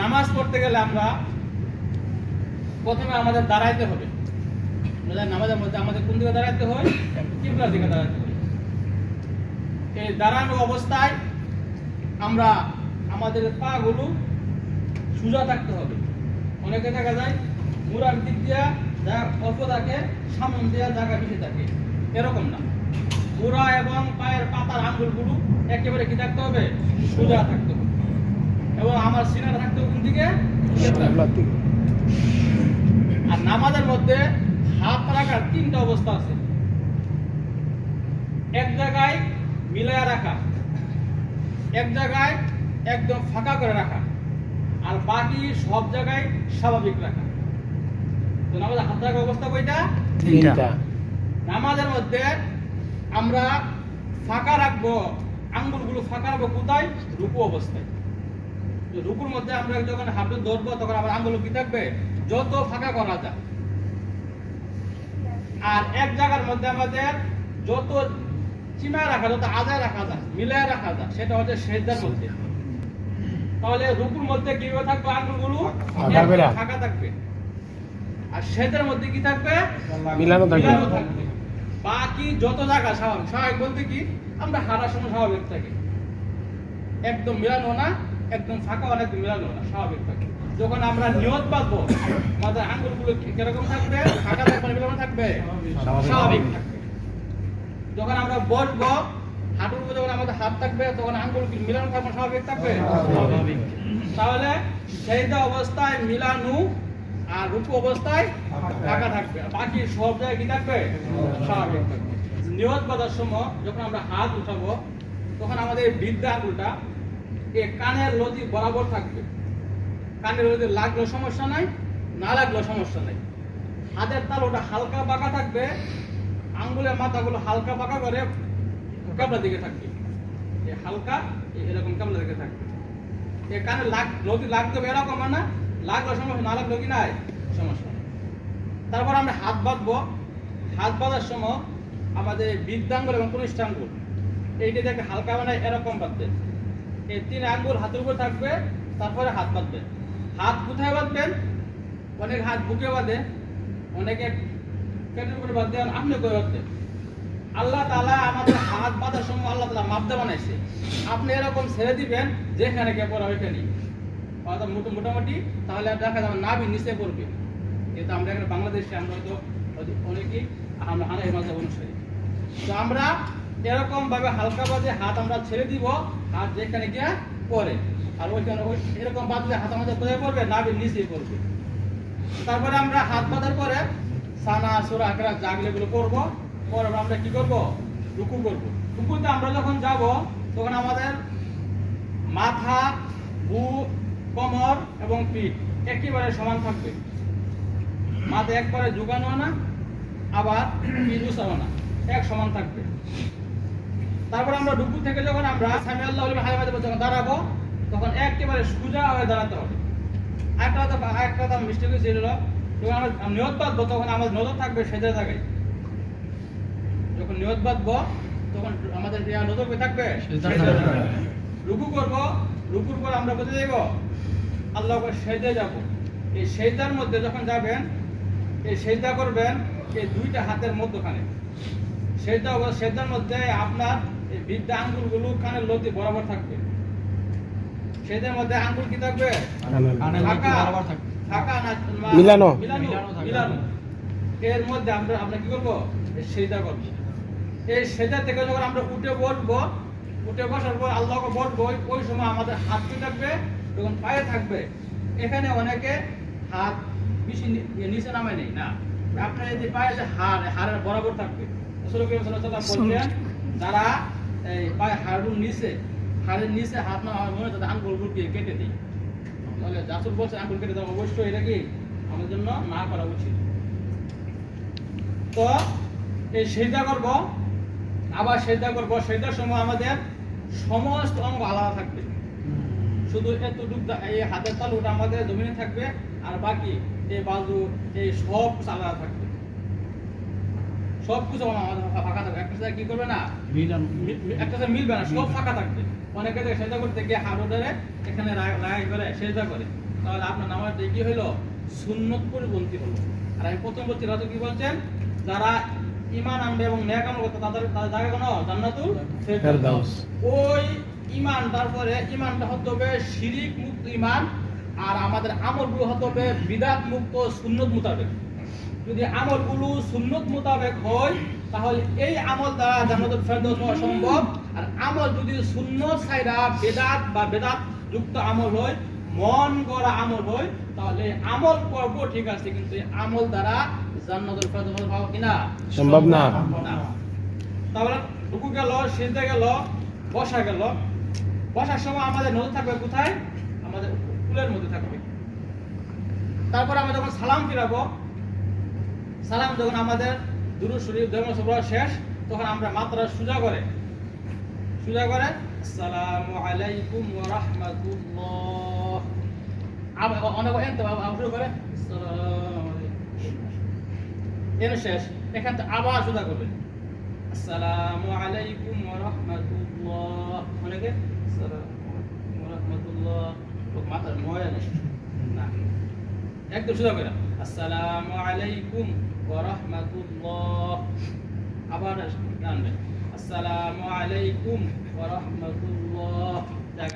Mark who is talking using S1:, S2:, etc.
S1: নামাজ পড়তে গেলে আমরা প্রথমে আমাদের দাঁড়াইতে হবে। নামাজের মধ্যে আমাদের কোন দিকে দাঁড়াইতে হয়? কিবলার দিকে দাঁড়াইতে হয় এই দাঁড়ানো অবস্থায় আমরা আমাদের পা গুলো সোজা থাকতে হবে। অনেকে দেখা যায় মুরার দিক দিয়া যা অল্প থাকে, সামন দিয়া জায়গা বেশি থাকে। এরকম না। মুড়া এবং পায়ের পাতার আঙ্গুলগুলো একেবারে কি থাকতে হবে? সোজা থাকতে হবে। এবং আমার সিনাটা থাকতে কোন দিকে? আর নামাজের মধ্যে হাত রাখার তিনটা অবস্থা আছে। এক জায়গায় মিলায়া রাখা এক জায়গায় একদম ফাঁকা করে রাখা আর বাকি সব জায়গায় স্বাভাবিক রাখা। তো নামাজের হাত রাখার অবস্থা কয়টা?
S2: তিনটা।
S1: নামাজের মধ্যে আমরা ফাঁকা রাখব আঙ্গুলগুলো ফাঁকা রাখব কোথায়? রুকু অবস্থায়। রুকুর মধ্যে আমরা যখন হাতে ধরবো তখন আমার আঙ্গুল কি থাকবে? যত ফাঁকা করা যায়। আর এক জায়গার মধ্যে আমাদের যত চিমায় রাখা যত আজায় রাখা যায় মিলায় রাখা যায় সেটা হচ্ছে সেজদার মধ্যে। তাহলে রুকুর মধ্যে কীভাবে থাকবে আঙ্গুলগুলো?
S2: ফাঁকা
S1: থাকবে আর সেজদার মধ্যে কি থাকবে?
S2: থাকবে।
S1: মিলানো থাকবে। বাকি যত জায়গা স্বাভাবিক স্বাভাবিক বলতে কি? আমরা হারার সময় স্বাভাবিক থাকি। একদম মিলানো না। একদম ফাঁকা একদম মিলানো না স্বাভাবিক থাকে। যখন আমরা নিয়ত বাঁধবো আমাদের আঙ্গুলগুলো কীরকম থাকবে? ফাঁকা থাকবে মিলানো থাকবে? স্বাভাবিক। থাকবে। যখন আমরা বসবো হাঁটুর উপর যখন আমাদের হাত থাকবে তখন আঙ্গুল মিলানো থাকবে স্বাভাবিক থাকবে? স্বাভাবিক। তাহলে সেইটা অবস্থায় মিলানো আর রূপ অবস্থায় ফাঁকা থাকবে। বাকি সব জায়গায় কি থাকবে? স্বাভাবিক থাকবে। নিয়ত বাঁধার সময় যখন আমরা হাত উঠাবো তখন আমাদের এই বৃদ্ধা আঙ্গুলটা এ কানের লতি বরাবর থাকবে। কানের লতি লাগলেও সমস্যা নাই, না লাগলেও সমস্যা নাই। হাতের তাল ওটা হালকা বাঁকা থাকবে, আঙ্গুলের মাথাগুলো হালকা বাঁকা করে কাবলার দিকে থাকবে। এ হালকা এরকম কাবলার দিকে থাকবে। এ কানে লাগ, লতি লাগতে হবে এরকম না, লাগল সমস্যা, না লাগল কি নাই? সমস্যা। তারপর আমরা হাত বাঁধবো। হাত বাঁধার সময় আমাদের বৃদ্ধাঙ্গুল এবং কনিষ্ঠ আঙ্গুল এইটা দেখে হালকা মানে এরকম বাঁধবেন এই তিন আঙ্গুল হাতের উপর থাকবে, তারপরে হাত বাঁধবেন হাত কোথায় বাঁধবেন? অনেক হাত বুকে বাঁধে, অনেকে পেটের উপরে বাঁধতে আপনি করে বাঁধতেন আল্লাহ তালা আমাদের হাত বাঁধার সময় আল্লাহ তাআলা মাপদা বানাইছে। আপনি এরকম ছেড়ে দিবেন, যেখানে কে পড়া ওইখানেই। অর্থাৎ মোটা- মোটামুটি তাহলে দেখা যাবে নাভি নিচে পড়বে। কিন্তু আমরা এখানে বাংলাদেশে, আমরা তো অনেকেই আমরা হানাই মাঝে অনুসারী। তো আমরা এরকম ভাবে হালকা বাজে হাত আমরা ছেড়ে দিব, হাত যেখানে গিয়ে পরে আর ওইখানে ওই এরকম বাঁধলে হাত আমাদের কোথায় পড়বে? নাভির নিচেই পড়বে। তারপরে আমরা হাত বাঁধার পরে সানা, সুরা, আকরা জাগলে গুলো করব। পরে আমরা কি করব? রুকু করব। রুকুতে আমরা যখন যাব, তখন আমাদের মাথা, বুক, কোমর এবং পিঠ একেবারে সমান থাকবে। মাথা একবারে ঝুঁকানো না, আবার পিঠ উঁচানো না, এক সমান থাকবে। তারপর আমরা রুকু থেকে যখন আমরা সামি আল্লাহ হালিমাদের যখন দাঁড়াবো তখন একেবারে সোজা হয়ে দাঁড়াতে হবে। একটা কথা একটা কথা মিস্টেক যখন আমরা নিয়ত বাঁধবো তখন আমাদের নজর থাকবে সেজে থাকে যখন নিয়ত বাঁধবো তখন আমাদের নজর থাকবে। রুকু করব রুকুর পর আমরা কোথায় যাব আল্লাহ সেজে যাব। এই সেজদার মধ্যে যখন যাবেন এই সেজদা করবেন এই দুইটা হাতের মধ্যখানে। সেজদা সেজদার মধ্যে আপনার বিদ্যা আঙ্গুলগুলো কানের লতি বরাবর থাকবে। সেজদার মধ্যে আঙ্গুল কি থাকবে? না
S2: মিলানো।
S1: এর মধ্যে আমরা আমরা কি করব? এই সেজদা করব। এই সেজদা থেকে যখন আমরা উঠে বসবো উঠে বসার পর আল্লাহকে বলব ওই- সময় আমাদের হাত কি থাকবে? তখন পায়ে থাকবে। এখানে অনেকে হাত বেশি নিচে নামে নেই না। আপনার এই যে পায়ে যে হাড় হাড়ের বরাবর থাকবে। যারা পায়ে হাড়ুর নিচে হাড়ের নিচে হাত না হয় মনে তাদের আঙ্গুলগুলো দিয়ে কেটে দিই তাহলে জাসুর বলছে আঙ্গুল কেটে দেওয়া অবশ্যই এটা কি? আমাদের জন্য না করা উচিত। তো এই সেজদা করব আবার সেজদা করব সেজদার সময় আমাদের সমস্ত অঙ্গ আলাদা থাকবে। শুধু এতটুক এই হাতের তালুটা আমাদের জমিনে থাকবে আর বাকি এই বাজু এই সব আলাদা থাকবে। সব কিছু আমাদের ফাঁকা থাকবে একটা জায়গায় কি করবে না?
S3: মিলানো
S1: মি- মি- একটা জায়গায় মিলবে না সব ফাঁকা থাকবে। অনেকে দেখে সেজদা করতে গিয়ে হাড় ধরে এখানে লাগাই করে সেজদা করে। তাহলে আপনার নামাজটা কি হলো সুন্নত পরিপন্থী হলো। আর আমি প্রথম বলছি রাজু কি বলছেন? যারা ইমান আনবে এবং ন্যাক আমল করতে তাদের তাদের জায়গা কোনো? জান্নাতুল
S2: ফেরদাউস।
S1: ফেরদাউস। ওই ইমান তারপরে ইমানটা হতে হবে শিরিক মুক্ত ইমান আর আমাদের আমলগুলো হতে হবে বিদাত মুক্ত সুন্নত মোতাবেক। যদি আমলগুলো সুন্নত মোতাবেক হয় তাহলে এই আমল দ্বারা জান্নাতুল ফেরদৌস হওয়া সম্ভব। আর আমল যদি সুন্নত সাইরা বেদাত বা বেদাত যুক্ত আমল হয় মন গড়া আমল হয় তাহলে আমল করব ঠিক আছে কিন্তু আমল দ্বারা জান্নাতুল ফেরদৌস পাবো কিনা?
S2: সম্ভব না।
S1: তারপরে রুকু গেল সিজদা গেল বসা গেল। বসার সময় আমাদের নজর থাকবে কোথায়? আমাদের কুলের মধ্যে থাকবে। তারপর আমরা যখন সালাম ফিরাবো সালাম যখন আমাদের দুরু শরীফ ধর্ম সভা শেষ, তখন আমরা মাত্রা সোজা করে সোজা করে আসসালামু আলাইকুম ওয়া রাহমাতুল্লাহ। আবার অনেক শুরু করে এর শেষ, এখান থেকে আবার সোজা করবেন। আসসালামু আলাইকুম ওয়া রাহমাতুল্লাহ। অনেকে আসসালামু আলাইকুম ওয়া রাহমাতুল্লাহ। না। একদম সোজা করে। আসসালামু আলাইকুম ওয়া রাহমাতুল্লাহ আবার টানবেন আসসালামু আলাইকুম ওয়া রাহমাতুল্লাহ